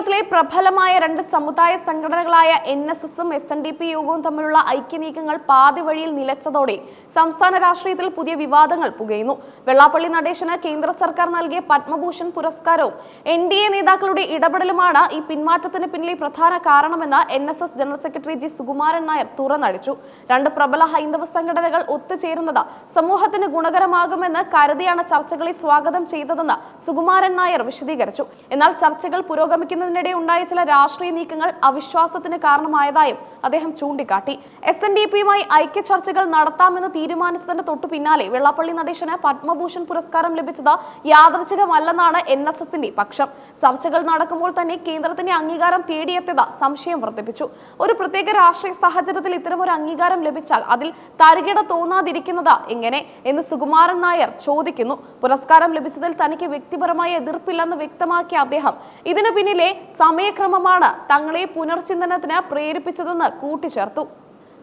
കേരളത്തിലെ പ്രബലമായ രണ്ട് സമുദായ സംഘടനകളായ എൻ എസ് എസും എസ് എൻ ഡി പി യോഗവും തമ്മിലുള്ള ഐക്യനീക്കങ്ങൾ പാതി വഴിയിൽ നിലച്ചതോടെ സംസ്ഥാന രാഷ്ട്രീയത്തിൽ പുതിയ വിവാദങ്ങൾ പുകയുന്നു. വെള്ളാപ്പള്ളി നടേശന് കേന്ദ്ര സർക്കാർ നൽകിയ പത്മഭൂഷൺ പുരസ്കാരവും എൻ ഡി എ നേതാക്കളുടെ ഇടപെടലുമാണ് ഈ പിന്മാറ്റത്തിന് പിന്നിലെ പ്രധാന കാരണമെന്ന് N S S general secretary G Sukumaran Nair തുറന്നടിച്ചു. രണ്ട് പ്രബല ഹൈന്ദവ സംഘടനകൾ ഒത്തുചേരുന്നത് സമൂഹത്തിന് ഗുണകരമാകുമെന്ന് കരുതിയാണ് ചർച്ചകളെ സ്വാഗതം ചെയ്തതെന്ന് സുകുമാരൻ നായർ വിശദീകരിച്ചു. എന്നാൽ ചർച്ചകൾ പുരോഗമിക്കുന്നതിനിടെ ഉണ്ടായ ചില രാഷ്ട്രീയ നീക്കങ്ങൾ അവിശ്വാസത്തിന് കാരണമായതായും അദ്ദേഹം ചൂണ്ടിക്കാട്ടി. എസ് എൻ ഡി പിയുമായി ഐക്യ ചർച്ചകൾ നടത്താമെന്ന് തീരുമാനിച്ചതിന്റെ തൊട്ടു പിന്നാലെ വെള്ളാപ്പള്ളി നടേശന് പത്മഭൂഷൺ പുരസ്കാരം ലഭിച്ചത് യാദൃച്ഛികമല്ലെന്നാണ് എൻ എസ് എസിന്റെ പക്ഷം. ചർച്ചകൾ നടക്കുമ്പോൾ തന്നെ കേന്ദ്രത്തിന്റെ അംഗീകാരം തേടിയെത്തിയത് സംശയം വർദ്ധിപ്പിച്ചു. ഒരു പ്രത്യേക രാഷ്ട്രീയ സാഹചര്യത്തിൽ ഇത്തരമൊരു അംഗീകാരം ലഭിച്ചാൽ അതിൽ തരികിട തോന്നാതിരിക്കുന്നത് എങ്ങനെ? എന്ന് സുകുമാരൻ നായർ ചോദിക്കുന്നു. പുരസ്കാരം ലഭിച്ചതിൽ തനിക്ക് വ്യക്തിപരമായ എതിർപ്പില്ലെന്ന് വ്യക്തമാക്കിയ അദ്ദേഹം ഇതിനു പിന്നിലെ സമയക്രമമാണ് തങ്ങളെ പുനർചിന്തനത്തിന് പ്രേരിപ്പിച്ചതെന്ന് കൂട്ടിച്ചേർത്തു.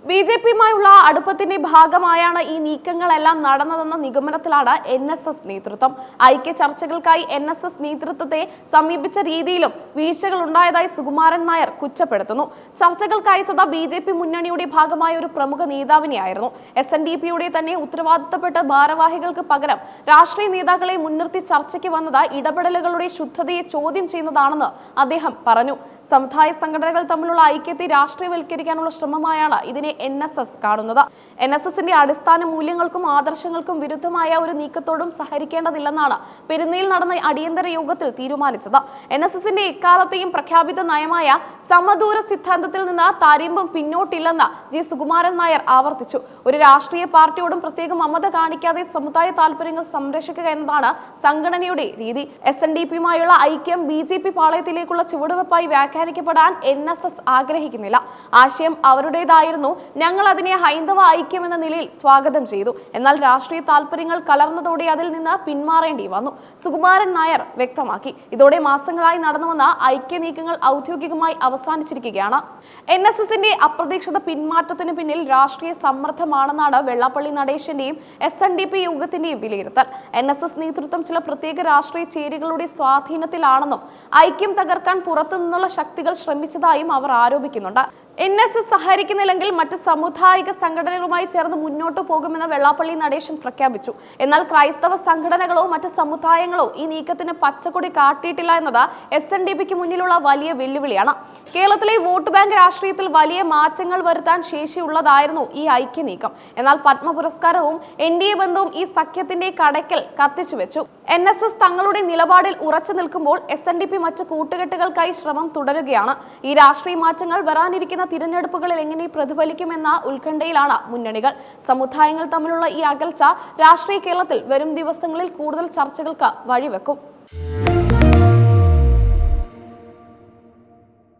ബി ജെ പിയുമായുള്ള അടുപ്പത്തിന്റെ ഭാഗമായാണ് ഈ നീക്കങ്ങളെല്ലാം നടന്നതെന്ന നിഗമനത്തിലാണ് എൻ എസ് എസ് നേതൃത്വം. ഐക്യ ചർച്ചകൾക്കായി എൻ എസ് എസ് നേതൃത്വത്തെ സമീപിച്ച രീതിയിലും വീഴ്ചകൾ ഉണ്ടായതായി സുകുമാരൻ നായർ കുറ്റപ്പെടുത്തുന്നു. ചർച്ചകൾക്ക് അയച്ചത് ബി ജെ പി മുന്നണിയുടെ ഭാഗമായ ഒരു പ്രമുഖ നേതാവിനെയായിരുന്നു. എസ് എൻ ഡി പിയുടെ തന്നെ ഉത്തരവാദിത്തപ്പെട്ട ഭാരവാഹികൾക്ക് പകരം രാഷ്ട്രീയ നേതാക്കളെ മുൻനിർത്തി ചർച്ചയ്ക്ക് വന്നത് ഇടപെടലുകളുടെ ശുദ്ധതയെ ചോദ്യം ചെയ്യുന്നതാണെന്ന് അദ്ദേഹം പറഞ്ഞു. സമുദായ സംഘടനകൾ തമ്മിലുള്ള ഐക്യത്തെ രാഷ്ട്രീയവൽക്കരിക്കാനുള്ള ശ്രമമായാണ് ഇതിനെ എൻ എസ് എസ് കാണുന്നത്. എൻ എസ് എസിന്റെ അടിസ്ഥാന മൂല്യങ്ങൾക്കും ആദർശങ്ങൾക്കും വിരുദ്ധമായ ഒരു നീക്കത്തോടും സഹകരിക്കേണ്ടതില്ലെന്നാണ് പെരുന്നയിൽ നടന്ന അടിയന്തര യോഗത്തിൽ തീരുമാനിച്ചത്. എൻ എസ് എസിന്റെ എക്കാലത്തെയും പ്രഖ്യാപിത നയമായ സമദൂര സിദ്ധാന്തത്തിൽ നിന്ന് താരിമ്പം പിന്നോട്ടില്ലെന്ന് ജി സുകുമാരൻ നായർ ആവർത്തിച്ചു. ഒരു രാഷ്ട്രീയ പാർട്ടിയോടും പ്രത്യേക മമത കാണിക്കാതെ സമുദായ താല്പര്യങ്ങൾ സംരക്ഷിക്കുക എന്നതാണ് സംഘടനയുടെ രീതി. എസ് എൻ ഡി പിയുമായുള്ള ഐക്യം ബി ജെ പി പാളയത്തിലേക്കുള്ള ചുവടുവെപ്പായി വ്യാഖ്യാനിക്കപ്പെടാൻ എൻ എസ് എസ് ആഗ്രഹിക്കുന്നില്ല. ആശയം അവരുടേതായിരുന്നു. ഞങ്ങൾ അതിനെ ഹൈന്ദവ ഐക്യമെന്ന നിലയിൽ സ്വാഗതം ചെയ്തു. എന്നാൽ രാഷ്ട്രീയ താല്പര്യങ്ങൾ കലർന്നതോടെ അതിൽ നിന്ന് പിന്മാറേണ്ടി വന്നു. സുകുമാരൻ നായർ വ്യക്തമാക്കി. ഇതോടെ മാസങ്ങളായി നടന്നുവന്ന ഐക്യ നീക്കങ്ങൾ ഔദ്യോഗികമായി അവസാനിച്ചിരിക്കുകയാണ്. എൻ എസ് എസിന്റെ അപ്രതീക്ഷിത പിന്മാറ്റത്തിന് പിന്നിൽ രാഷ്ട്രീയ സമ്മർദ്ദമാണെന്നാണ് വെള്ളാപ്പള്ളി നടേശന്റെയും എസ് എൻ ഡി പി യോഗത്തിന്റെയും വിലയിരുത്തൽ. എൻ എസ് എസ് നേതൃത്വം ചില പ്രത്യേക രാഷ്ട്രീയ ചേരികളുടെ സ്വാധീനത്തിലാണെന്നും ഐക്യം തകർക്കാൻ പുറത്തുനിന്നുള്ള ശക്തികൾ ശ്രമിച്ചതായും അവർ ആരോപിക്കുന്നുണ്ട്. എൻ എസ് എസ് സഹകരിക്കുന്നില്ലെങ്കിൽ മറ്റ് സമുദായിക സംഘടനകളുമായി ചേർന്ന് മുന്നോട്ട് പോകുമെന്ന് വെള്ളാപ്പള്ളി നടേശൻ പ്രഖ്യാപിച്ചു. എന്നാൽ ക്രൈസ്തവ സംഘടനകളോ മറ്റ് സമുദായങ്ങളോ ഈ നീക്കത്തിന് പച്ചക്കൊടി കാട്ടിയിട്ടില്ല എന്നത് എസ് എൻ ഡി പിക്ക് മുന്നിലുള്ള വലിയ വെല്ലുവിളിയാണ്. കേരളത്തിലെ വോട്ട് ബാങ്ക് രാഷ്ട്രീയത്തിൽ വലിയ മാറ്റങ്ങൾ വരുത്താൻ ശേഷിയുള്ളതായിരുന്നു ഈ ഐക്യ നീക്കം എന്നാൽ പത്മ പുരസ്കാരവും എൻ ഡി എ ബന്ധവും ഈ സഖ്യത്തിന്റെ കടയ്ക്കൽ കത്തിച്ചു വെച്ചു എൻ എസ് എസ് തങ്ങളുടെ നിലപാടിൽ ഉറച്ചു നിൽക്കുമ്പോൾ എസ് എൻ ഡി പി മറ്റ് കൂട്ടുകെട്ടുകൾക്കായി ശ്രമം തുടരുകയാണ്. ഈ രാഷ്ട്രീയ മാറ്റങ്ങൾ വരാനിരിക്കുന്ന തിരഞ്ഞെടുപ്പുകളിൽ എങ്ങനെ പ്രതിഫലിക്കുമെന്ന ഉത്കണ്ഠയിലാണ് മുന്നണികൾ. സമുദായങ്ങൾ തമ്മിലുള്ള ഈ അകൽച്ച രാഷ്ട്രീയ കേരളത്തിൽ വരും ദിവസങ്ങളിൽ കൂടുതൽ ചർച്ചകൾക്ക് വഴിവെക്കും.